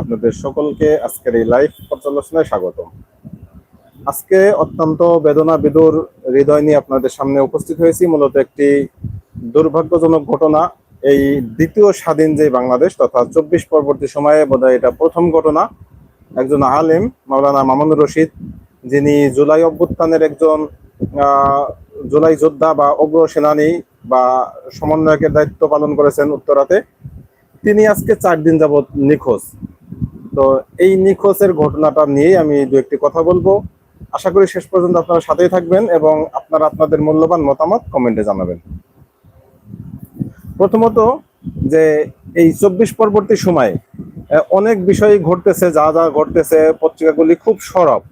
আপনাদের সকলকে আজকের এই স্বাগতম আজকে অত্যন্ত হৃদয় নিয়ে আপনাদের সামনে উপস্থিত হয়েছি। মূলত একটি দুর্ভাগ্যজনক ঘটনা, এই দ্বিতীয় স্বাধীন যে বাংলাদেশ তথা চব্বিশ পরবর্তী সময়ে বোধহয় এটা প্রথম ঘটনা। একজন আলেম, মাওলানা মামুনুর রশিদ, যিনি জুলাই অভ্যুত্থানের একজন জুলাই যোদ্ধা বা অগ্র সেনানী বা সমন্বয়কের দায়িত্ব পালন করেছেন উত্তরাতে। তিনি আজকে চার দিন যাবৎ নিখোঁজ। তো এই নিখোঁজের ঘটনাটা নিয়ে আমি দু একটি কথা বলব। আশা করি শেষ পর্যন্ত আপনারা সাথেই থাকবেন এবং আপনারা আপনাদের মূল্যবান মতামত কমেন্টে জানাবেন। প্রথমত যে এই চব্বিশ পরবর্তী সময়ে অনেক বিষয় ঘটতেছে, যা যা ঘটতেছে, পত্রিকাগুলি খুব সরব।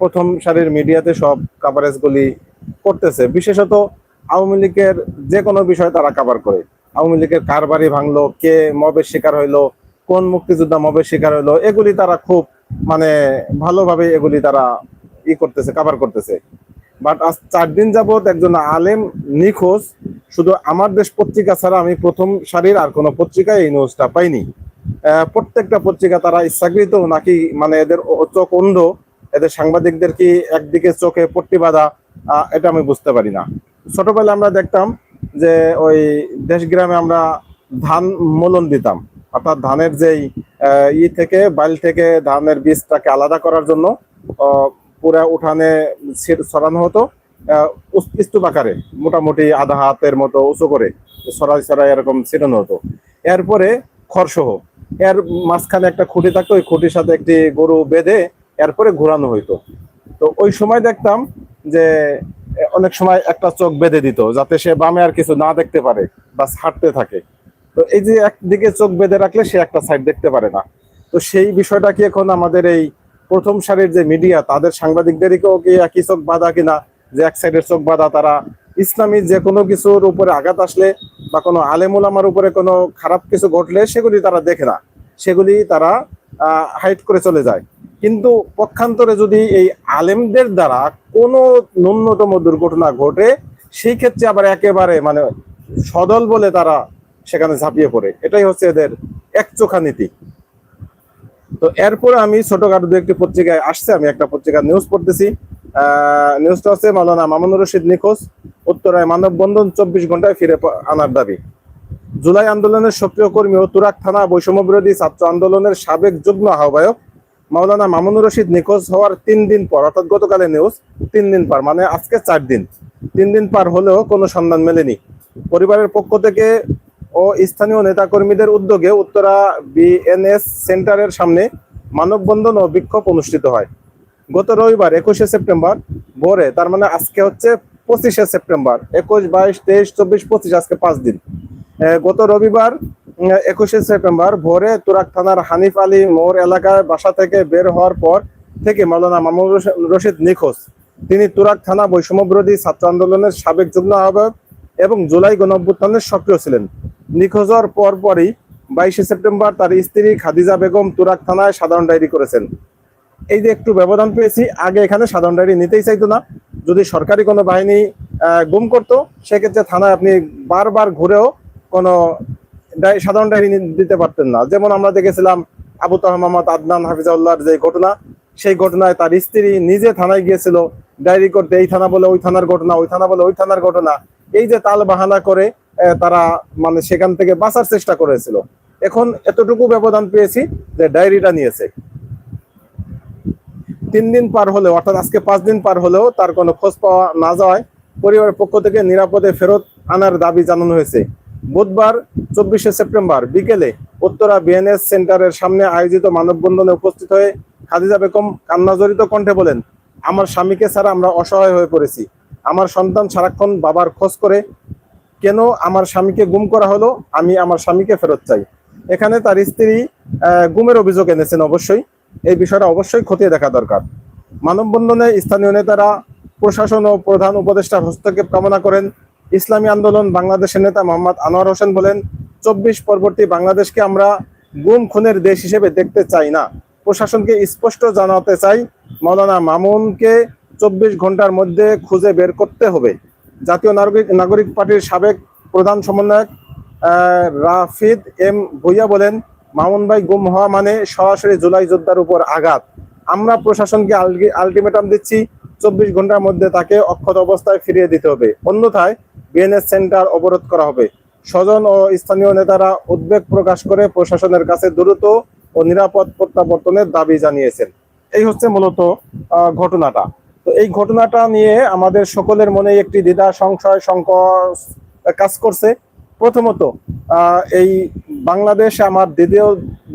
প্রথম সারির মিডিয়াতে সব কাভারেজগুলি করতেছে। বিশেষত আওয়ামী লীগের যে কোনো বিষয় তারা কাভার করে। আওয়ামী লীগের কার বাড়ি ভাঙলো? কে মবের শিকার হইল? কোন মুক্তিযোদ্ধা মবের শিকার হইল? এগুলি তারা খুব মানে ভালোভাবে এগুলি তারা ই করতেছে কাভার করতেছে। বাট আজ চার দিন যাবৎ একজন আলেম নিখোঁজ। শুধু আমার দেশ পত্রিকা ছাড়া আমি প্রথম সারির আর কোনো পত্রিকায় এই নিউজটা পাইনি। প্রত্যেকটা পত্রিকা তারা ইচ্ছাকৃত নাকি মানে এদের চোখ অন্ধ, এদের সাংবাদিকদের কি একদিকে চোখে পট্টি বাঁধা? এটা আমি বুঝতে পারি না। ছোটবেলায় আমরা দেখতাম যে ওই দেশ গ্রামে আমরা ধান মলন দিতাম। অর্থাৎ ধানের যেই ই থেকে বাইল থেকে ধানের বীজটাকে আলাদা করার জন্য পুরা উঠানে ছড়ানো হতো স্তূপ আকারে, মোটামুটি আধা হাতের মতো উঁচু করে সরাই সরাই এরকম ছিটানো হতো। এরপরে খরসহ এর মাঝখানে একটা খুঁটি থাকতো, ওই খুঁটির সাথে একটি গরু বেঁধে এরপরে ঘোরানো হইতো। তো ওই সময় দেখতাম যে অনেক সময় একটা চোখ বেঁধে দিত, যাতে সে বামে আর কিছু না দেখতে পারে বা হাঁটতে থাকে। তো এই যে একদিকে চোখ বেঁধে রাখলে সে একটা সাইড দেখতে পারে না। তো সেই বিষয়টা কি এখন আমাদের এই প্রথম সারির যে মিডিয়া তাদের সাংবাদিকদেরকেও কি একই চোখ বাঁধা কিনা? যে এক সাইডের চোখ বাঁধা, তারা ইসলামী যে কোনো কিছুর উপরে আঘাত আসলে বা কোনো আলেমুল আমার উপরে কোনো খারাপ কিছু ঘটলে সেগুলি তারা দেখে না। সেগুলি তারা হাইট করে চলে যায়। কিন্তু পক্ষান্তরে যদি এই আলেমদের দ্বারা কোনো ন্যূনতম দুর্ঘটনা ঘটে, সেই ক্ষেত্রে আবার একেবারে মানে সদল বলে তারা সেখানে ঝাঁপিয়ে পড়ে। এটাই হচ্ছে এদের একচোখা নীতি। তো এরপরে আমি ছোটখাটো দু একটি পত্রিকায় আসছে, আমি একটা পত্রিকার নিউজ পড়তেছি। নিউজটা হচ্ছে মাওলানা মামুনুর রশিদ নিখোঁজ, উত্তরায় মানববন্ধন চব্বিশ ঘন্টায় ফিরে আনার দাবি। জুলাই আন্দোলনের সক্রিয় কর্মী ও তুরাক থানা বৈষম্য বিরোধী ছাত্র আন্দোলনের সাবেক যুগ্ম আহ্বায়ক মাওলানা মামুনুর রশিদ নিখোঁজ হওয়ার তিন দিন পর, অর্থাৎ গতকালের নিউজ তিন দিন পর মানে আজকে চার দিন। তিন দিন পার হলেও কোনো সন্ধান মেলেনি। পরিবারের পক্ষ থেকে ও স্থানীয় নেতাকর্মীদের উদ্যোগে উত্তরা বিএনএস সেন্টারের সামনে মানববন্ধন ও বিক্ষোভ অনুষ্ঠিত হয়। গত রবিবার একুশে সেপ্টেম্বর ভোরে, তার মানে আজকে হচ্ছে পঁচিশে সেপ্টেম্বর, একুশ, বাইশ, তেইশ, চব্বিশ, পঁচিশ, আজকে পাঁচ দিন। গত রবিবার একুশে সেপ্টেম্বর ভোরে তুরাক থানার হানিফ আলী মোড় এলাকায় বাসা থেকে বের হওয়ার পর থেকে মাওলানা মামুন রশ- রশিদ নিখোঁজ। তিনি তুরাক থানা বৈষম্য বিরোধী ছাত্র আন্দোলনের সাবেক যুগ্ম আহ্বায়ক এবং জুলাই গণঅভ্যুত্থানের সক্রিয় ছিলেন। নিখোঁজ হওয়ার পর পরই বাইশে সেপ্টেম্বর তার স্ত্রী খাদিজা বেগম তুরাক থানায় সাধারণ ডায়েরি করেছেন। এই যে একটু ব্যবধান পেয়েছি, আগে এখানে সাধারণ ডায়েরি নিতেই চাইতো না। যদি সরকারি কোনো বাহিনী গুম করতো, সেক্ষেত্রে থানায় আপনি বারবার ঘুরেও কোনো সাধারণ ডায়েরি দিতে পারতেন না। যেমন আমরা দেখেছিলাম আবু তাহ মোহাম্মদ আদনান হাফিজাউল্লাহর যে ঘটনা, সেই ঘটনায় তার স্ত্রী নিজে থানায় গিয়েছিল ডায়েরি করতে। এই থানা বলে ওই থানার ঘটনা, ওই থানা বলে ওই থানার ঘটনা। এই যে তাল বাহানা করে তারা মানে সেখান থেকে বাঁচার চেষ্টা করেছিল। এখন এতটুকু ব্যবধান পেয়েছি যে ডায়েরিটা নিয়েছে। তিন দিন পার হলেও, অর্থাৎ আজকে পাঁচ দিন পার হলেও তার কোনো খোঁজ পাওয়া না যাওয়ায় পরিবারের পক্ষ থেকে নিরাপদে ফেরত আনার দাবি জানানো হয়েছে। বুধবার, চব্বিশে সেপ্টেম্বর বিকেলে উত্তরা বিএনএস সেন্টারের সামনে আয়োজিত মানববন্ধনে উপস্থিত হয়ে খাদিজা বেগম কান্নাজড়িত কণ্ঠে বলেন, আমার স্বামীকে ছাড়া আমরা অসহায় হয়ে পড়েছি। আমার সন্তান সারাক্ষণ বাবার খোঁজ করে, কেন আমার স্বামীকে গুম করা হলো? আমি আমার স্বামীকে ফেরত চাই। এখানে তার স্ত্রী গুমের অভিযোগ এনেছেন অবশ্যই। এই বিষয়টা অবশ্যই খতিয়ে দেখা দরকার। মানববন্ধনে স্থানীয় নেতারা, প্রশাসন ও প্রধান উপদেষ্টার হস্তক্ষেপ কামনা করেন। ইসলামী আন্দোলন বাংলাদেশের নেতা মোহাম্মদ আনোয়ার হোসেন বলেন, চব্বিশ পরবর্তী বাংলাদেশকে আমরা গুম খুনের দেশ হিসেবে দেখতে চাই না। প্রশাসনকে স্পষ্ট জানাতে চাই মৌলানা মামুনকে চব্বিশ ঘণ্টার মধ্যে খুঁজে বের করতে হবে। জাতীয় নাগরিক নাগরিক পার্টির সাবেক প্রধান সমন্বয়ক রাফিদ এম ভুইয়া বলেন, মামুন ভাই গুম হওয়া মানে সরাসরি জুলাই যোদ্ধার উপর আঘাত। আমরা প্রশাসনকে আলটিমেটাম দিচ্ছি, চব্বিশ ঘণ্টার মধ্যে তাকে অক্ষত অবস্থায় ফিরিয়ে দিতে হবে। অন্যথায় বিএনএস সেন্টার অবরোধ করা হবে। স্বজন ও স্থানীয় নেতারা উদ্বেগ প্রকাশ করে প্রশাসনের কাছে দ্রুত ও নিরাপদ প্রত্যাবর্তনের দাবি জানিয়েছেন। এই হচ্ছে মূলত ঘটনাটা। তো এই ঘটনাটা নিয়ে আমাদের সকলের মনে একটি দ্বিধা, সংশয়, সংকোচ কাজ করছে। প্রথমত এই বাংলাদেশ আমার দ্বিতীয়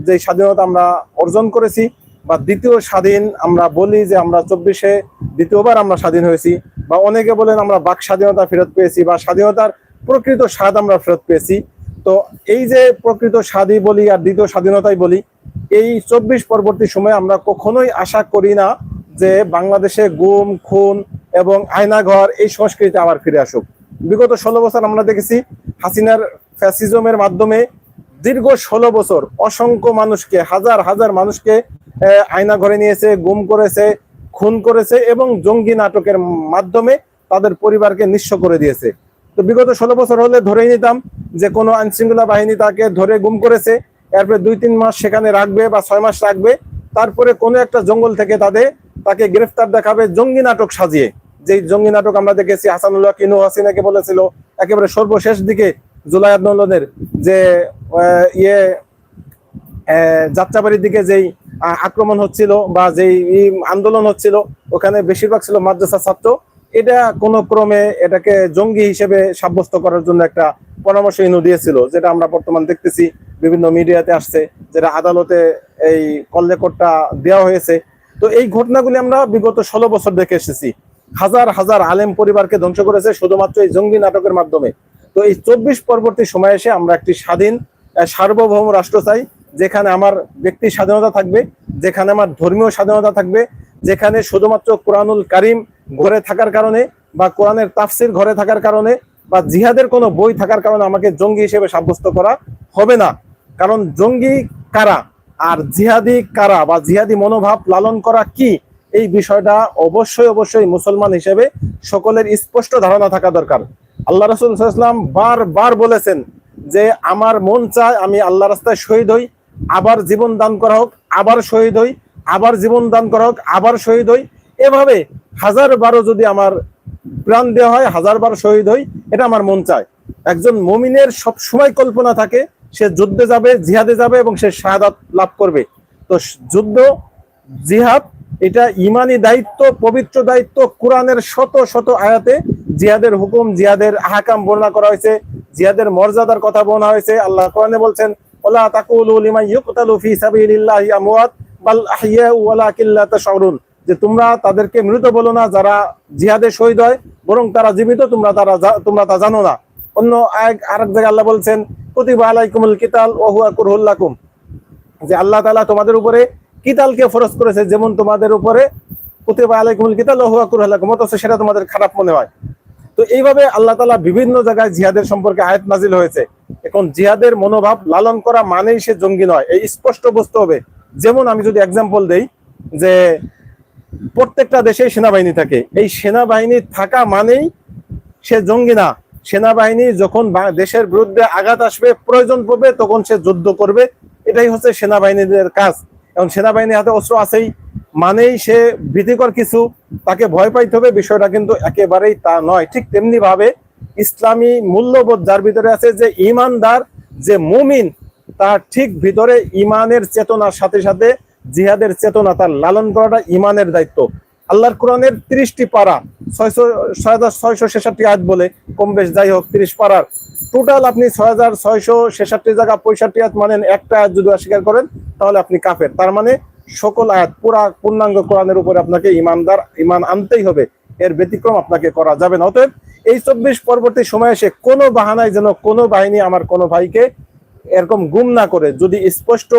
যে স্বাধীনতা আমরা অর্জন করেছি বা দ্বিতীয় স্বাধীন আমরা বলি যে আমরা চব্বিশে দ্বিতীয়বার আমরা স্বাধীন হয়েছি। বা অনেকে বলেন আমরা বাক স্বাধীনতা ফেরত পেয়েছি বা স্বাধীনতার প্রকৃত স্বাদ আমরা ফেরত পেয়েছি। তো এই যে প্রকৃত স্বাদই বলি আর দ্বিতীয় স্বাধীনতাই বলি, এই চব্বিশ পরবর্তী সময়ে আমরা কখনোই আশা করি না যে বাংলাদেশে গুম, খুন এবং আয়নাঘর এই সংস্কৃতি আবার ফিরে আসুক। বিগত ষোলো বছর আমরা দেখেছি হাসিনার ফ্যাসিজমের মাধ্যমে দীর্ঘ ষোলো বছর অসংখ্য মানুষকে, হাজার হাজার মানুষকে আয়না ঘরে নিয়েছে, গুম করেছে খুন করেছে এবং জঙ্গি নাটকের মাধ্যমে তাদের পরিবারকে নিঃস্ব করে দিয়েছে। তো বিগত ষোলো বছর হলে ধরেই নিতাম যে কোনো আইন শৃঙ্খলা বাহিনী তাকে ধরে গুম করেছে, এরপরে দুই তিন মাস সেখানে রাখবে বা ছয় মাস রাখবে, তারপরে কোনো একটা জঙ্গল থেকে তাদের, তাকে গ্রেফতার দেখাবে জঙ্গি নাটক সাজিয়ে। যেই জঙ্গি নাটক আমরা দেখেছি হাসানুল্লাহ, কিনু হাসিনাকে বলেছিল, একেবারে সর্বশেষ দিকে জুলাই আন্দোলনের যে ইয়ে যাত্রাবাড়ির দিকে যেই আক্রমণ হচ্ছিল বা যেই আন্দোলন হচ্ছিল, ওখানে বেশিরভাগ ছিল মাদ্রাসা ছাত্র। এটা কোনো ক্রমে এটাকে জঙ্গি হিসেবে সাব্যস্ত করার জন্য একটা পরামর্শ ইনু দিয়েছিল, যেটা আমরা বর্তমান দেখতেছি, বিভিন্ন মিডিয়াতে আসছে, যেটা আদালতে এই কল রেকর্ডটা দেওয়া হয়েছে। তো এই ঘটনাগুলি আমরা বিগত ষোলো বছর দেখে এসেছি। হাজার হাজার আলেম পরিবারকে ধ্বংস করেছে শুধুমাত্র এই জঙ্গি নাটকের মাধ্যমে। তো এই চব্বিশ পরবর্তী সময় এসে আমরা একটি স্বাধীন সার্বভৌম রাষ্ট্র চাই। যেখানে আমার ব্যক্তি স্বাধীনতা থাকবে, যেখানে আমার ধর্মীয় স্বাধীনতা থাকবে, যেখানে শুধুমাত্র কোরআনুল কারিম ঘরে থাকার কারণে বা কোরআনের তাফসির ঘরে থাকার কারণে বা জিহাদের কোনো বই থাকার কারণে আমাকে জঙ্গি হিসেবে সাব্যস্ত করা হবে না। কারণ জঙ্গি কারা আর জিহাদি কারা বা জিহাদি মনোভাব লালন করা কি, এই বিষয়টা অবশ্যই অবশ্যই মুসলমান হিসেবে সকলের স্পষ্ট ধারণা থাকা দরকার। আল্লাহ রসুল ইসলাম বার বার বলেছেন যে, আমার মন চায় আমি আল্লাহ রাস্তায় শহীদ হই আবার জীবন দান করা হোক, আবার শহীদ হই, আবার জীবন দান করা হোক, আবার শহীদ হই। এভাবে হাজার বারো যদি আমার প্রাণ দেওয়া হয়, হাজার বার শহীদ হই, এটা আমার মন চায়। একজন মমিনের সব সময় কল্পনা থাকে, সে যুদ্ধে যাবে, জিহাদে যাবে এবং সে শাহাদাত লাভ করবে। তো যুদ্ধ, জিহাদ, এটা ইমানি দায়িত্ব, পবিত্র দায়িত্ব, কোরআনের শত শত আয়াতে জিহাদের হুকুম, জিহাদের আহকাম বর্ণনা করা হয়েছে, জিহাদের মর্যাদার কথা বলা হয়েছে। আল্লাহ কোরআনে বলছেন ওলা তাকুলু লিমান ইউকতালু ফি সাবিলিল্লাহি আমওয়াত, বাল ওয়ালাকিন লা তাশউরুন। যে তোমরা তাদেরকে মৃত বলো না, যারা জিহাদে শহীদ হয়, বরং তারা জীবিত, তোমরা তারা তোমরা তা জানো না। অন্য আরেক জায়গায় আল্লাহ বলছেন, কুতিবা আলাইকুমুল কিতাল ওয়া হুয়া কুরহুল লাকুম। যে আল্লাহ তাআলা তোমাদের উপরে কিতালকে ফরজ করেছে, যেমন তোমাদের উপরে কুতিবা আলাইকুমুল কিতাল ওয়া হুয়া কুরহুল লাকুম, অথচ সেটা তোমাদের খারাপ মনে হয়। তো এইভাবে আল্লাহ তাআলা বিভিন্ন জায়গায় জিহাদের সম্পর্কে আয়াত নাজিল হয়েছে। এখন জিহাদের মনোভাব লালন করা মানেই সে জঙ্গি নয়। এই স্পষ্ট বুঝতে হবে। যেমন আমি যদি এক্সাম্পল দেই যে প্রত্যেকটা দেশে সেনাবাহিনী থাকে। এই সেনাবাহিনী থাকা মানেই সে জঙ্গি না। সেনাবাহিনী যখন দেশের বিরুদ্ধে আঘাত আসবে, প্রয়োজন পড়বে, তখন সে যুদ্ধ করবে। এটাই হচ্ছে সেনাবাহিনীদের কাজ। এবং সেনাবাহিনীর হাতে অস্ত্র আছেই। মানেই সে ভীতিকর কিছু। তাকে ভয় পাইতে হবে, বিষয়টা কিন্তু একেবারেই তা নয়। ঠিক তেমনি ভাবে ইসলামী মূল্যবোধ যার ভিতরে আছে যে ইমানদার, যে মুমিন, তার ঠিক ভিতরে ইমানের চেতনার সাথে সাথে জিহাদের চেতনা তার লালন করাটা ইমানের দায়িত্ব। আল্লাহর কোরআনের তিরিশটি পারা, ছয়শো ছয় হাজার ছয়শো ছেষট্টি আয়াত বলে, কম বেশ যাই হোক, তিরিশ পারার। টোটাল আপনি ছয় হাজার ছয়শো ছেষট্টি জায়গা পঁয়ষট্টি আয়াত মানেন একটা আয়াত যদি অস্বীকার করেন, তাহলে আপনি কাফের। তার মানে সকল আয়াত পুরা পূর্ণাঙ্গ কোরআনের উপরে আপনাকে ইমানদার, ইমান আনতেই হবে। এর ব্যতিক্রম আপনাকে করা যাবে না। অতএব এই চব্বিশ পরবর্তী সময় এসে কোনো বাহানায় যেন কোনো বাহিনী আমার কোনো ভাইকে এরকম গুম না করে। যদি স্পষ্ট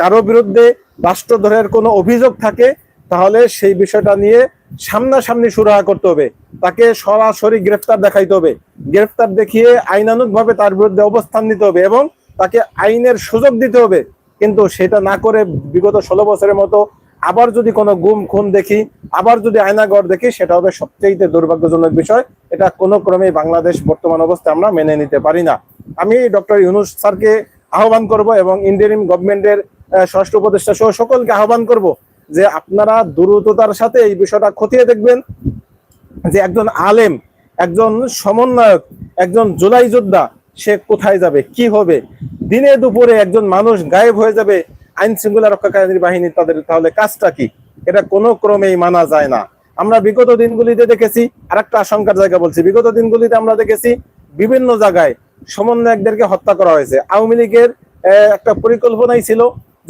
কারও বিরুদ্ধে রাষ্ট্রদ্রোহের কোনো অভিযোগ থাকে, তাহলে সেই বিষয়টা নিয়ে সামনাসামনি সুরাহা করতে হবে। তাকে সরাসরি গ্রেফতার দেখাইতে হবে। গ্রেফতার দেখিয়ে আইনানুগ ভাবে তার বিরুদ্ধে অবস্থান নিতে হবে এবং তাকে আইনের সুযোগ দিতে হবে। কিন্তু সেটা না করে বিগত ষোলো বছরের মতো আবার যদি কোনো গুম, খুন দেখি, আবার যদি আয়নাগর দেখি, সেটা হবে সবচেয়ে দুর্ভাগ্যজনক বিষয়। এটা কোনো ক্রমেই বাংলাদেশ বর্তমান অবস্থায় আমরা মেনে নিতে পারি না। আমি ডক্টর ইউনুস স্যারকে আহ্বান করব এবং ইন্ডিয়ান গভর্নমেন্টের ষষ্ঠ উপদেষ্টা সহ সকলকে আহ্বান করব যে আপনারা দ্রুততার সাথে এই বিষয়টা খতিয়ে দেখবেন যে একজন আলেম, একজন সমন্বয়ক, একজন জুলাই যোদ্ধা, সে কোথায় যাবে, কি হবে? দিনে দুপুরে একজন মানুষ গায়েব হয়ে যাবে, আইন শৃঙ্খলা রক্ষাকারী বাহিনী তাদের তাহলে কাজটা কি? এটা কোনো ক্রমেই মানা যায় না। আমরা বিগত দিনগুলিতে দেখেছি আরেকটা আশঙ্কার জায়গা বলছি। বিগত দিনগুলিতে আমরা দেখেছি বিভিন্ন জায়গায় সমন্বয়কদেরকে হত্যা করা হয়েছে। আওয়ামী লীগের একটা পরিকল্পনাই ছিল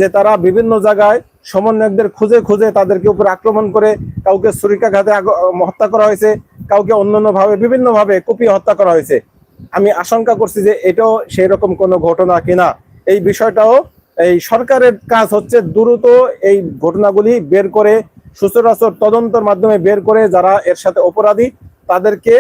যে তারা বিভিন্ন জায়গায় সমন্বয়কদের খুঁজে খুঁজে তাদেরকে উপর আক্রমণ করে কাউকে ছুরিকাঘাতে হত্যা করা হয়েছে, কাউকে অন্যান্য ভাবে বিভিন্ন ভাবে কুপিয়ে হত্যা করা হয়েছে। আমি আশঙ্কা করছি যে এটাও সেই রকম কোনো ঘটনা কিনা। এই বিষয়টাও এই সরকারের কাজ হচ্ছে দ্রুত এই ঘটনাগুলি বের করে সচরাচর তদন্তের মাধ্যমে বের করে যারা এর সাথে অপরাধী, তাদেরকে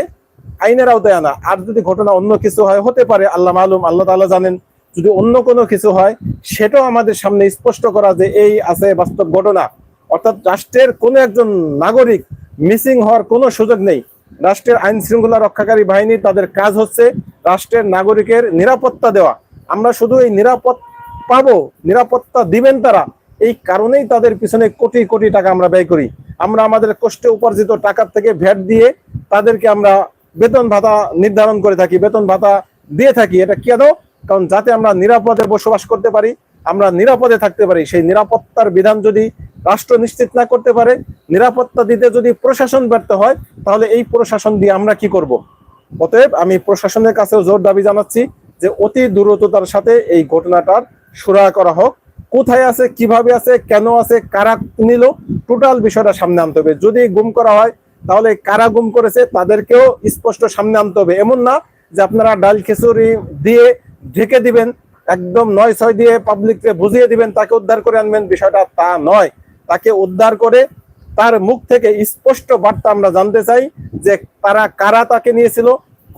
আইনের আওতায় আনা। আর যদি ঘটনা অন্য কিছু হয়, হতে পারে, আল্লাহ মালুম, আল্লাহ তাআলা জানেন। যদি অন্য কোনো কিছু হয়, সেটাও আমাদের সামনে স্পষ্ট করা যে এই আছে বাস্তব ঘটনা। অর্থাৎ রাষ্ট্রের কোনো একজন নাগরিক মিসিং হওয়ার কোনো সুযোগ নেই। রাষ্ট্রের আইন শৃঙ্খলা রক্ষাকারী বাহিনী, তাদের কাজ হচ্ছে রাষ্ট্রের নাগরিকের নিরাপত্তা দেওয়া। আমরা শুধু এই নিরাপদ পাবো, নিরাপত্তা দিবেন তারা এই কারণেই তাদের পিছনে কোটি কোটি টাকা আমরা ব্যয় করি। আমরা আমাদের কষ্টে উপার্জিত টাকার থেকে ভ্যাট দিয়ে তাদেরকে আমরা বেতন ভাতা নির্ধারণ করে থাকি, বেতন ভাতা দিয়ে থাকি। এটা কেন কারণ যাতে আমরা নিরাপদে বসবাস করতে পারি, আমরা নিরাপদে থাকতে পারি। সেই নিরাপত্তার বিধান যদি রাষ্ট্র নিশ্চিত না করতে পারে, নিরাপত্তা দিতে যদি প্রশাসন ব্যর্থ হয়, তাহলে এই প্রশাসন দিয়ে আমরা কি করব? অতএব আমি প্রশাসনের কাছেও জোর দাবি জানাচ্ছি যে অতি দ্রুততার সাথে এই ঘটনাটার সুরা করা হোক। কোথায় আছে, কীভাবে আছে, কেন আছে, কারা নিল, টোটাল বিষয়টা সামনে আনতে হবে। যদি গুম করা হয়, তাহলে কারা গুম করেছে, তাদেরকেও স্পষ্ট সামনে আনতে হবে। এমন না যে আপনারা ডাল খিচুড়ি দিয়ে ঢেকে দিবেন, একদম নয় ছয় দিয়ে পাবলিককে বুঝিয়ে দিবেন, তাকে উদ্ধার করে আনবেন, বিষয়টা তা নয়। তাকে উদ্ধার করে তার মুখ থেকে স্পষ্ট বার্তা আমরা জানতে চাই যে তারা কারা তাকে নিয়েছিল,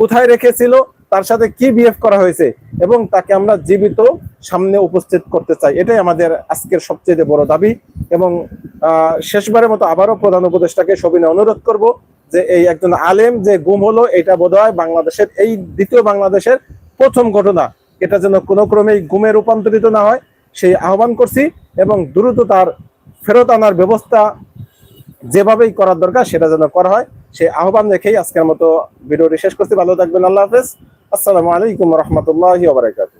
কোথায় রেখেছিল, তার সাথে কি বিহেভ করা হয়েছে, এবং তাকে আমরা জীবিত সামনে উপস্থিত করতে চাই। এটাই আমাদের আজকের সবচেয়ে বড় দাবি এবং শেষবারের মতো আবারও প্রধান উপদেষ্টাকে সবিনে অনুরোধ করব যে এই একজন আলেম যে গুম হলো, এটা বোধহয় বাংলাদেশের এই দ্বিতীয় বাংলাদেশের প্রথম ঘটনা। এটা যেন কোনো ক্রমেই গুমে রূপান্তরিত না হয়, সেই আহ্বান করছি এবং দ্রুত তার ফেরত আনার ব্যবস্থা যেভাবেই করার দরকার সেটা যেন করা হয়, সেই আহ্বান রেখেই আজকের মতো ভিডিওটি শেষ করছি। ভালো থাকবেন, আল্লাহ হাফেজ। আসসালামু আলাইকুম রহমতুল্লাহ বারাকাতুহ।